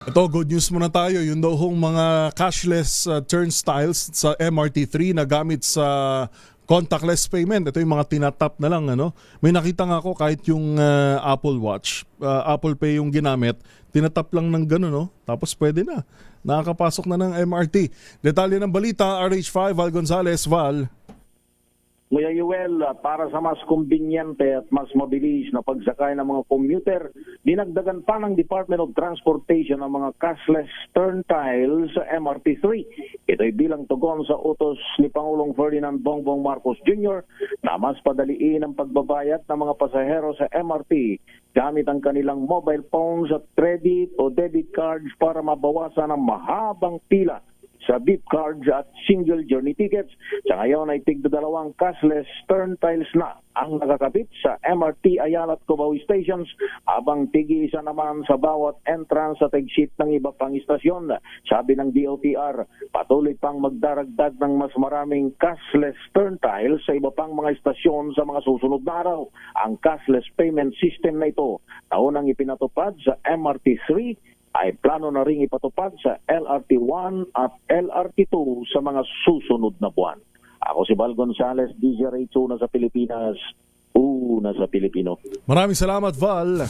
Ito, good news muna tayo. Yun daw hong mga cashless uh, turnstiles sa MRT3 na gamit sa contactless payment. Ito yung mga tinatap na lang. Ano? May nakita nga ako kahit yung uh, Apple Watch, uh, Apple Pay yung ginamit, tinatap lang ng gano'n, no? tapos pwede na. Nakakapasok na ng MRT. Detalye ng balita, RH5, Val Gonzalez, Val. Kuya Yuel, ah, para sa mas kumbinyente at mas mabilis na pagsakay ng mga commuter, dinagdagan pa ng Department of Transportation ang mga cashless turntiles sa MRT3. Ito'y bilang tugon sa utos ni Pangulong Ferdinand Bongbong Marcos Jr. na mas padaliin ang pagbabayad ng mga pasahero sa MRT gamit ang kanilang mobile phones at credit o debit cards para mabawasan ang mahabang pila sa beep cards at single journey tickets. Sa ngayon ay tigda dalawang cashless turntiles na ang nakakabit sa MRT Ayala at Cubao stations habang tigi isa naman sa bawat entrance at exit ng iba pang istasyon. Sabi ng DOTR, patuloy pang magdaragdag ng mas maraming cashless turntiles sa iba pang mga istasyon sa mga susunod na araw. Ang cashless payment system na ito na unang ipinatupad sa MRT3 ay plano na ring ipatupad sa LRT1 at LRT2 sa mga susunod na buwan. Ako si Val Gonzales, DJ Ray 2 na sa Pilipinas, una sa Pilipino. Maraming salamat, Val.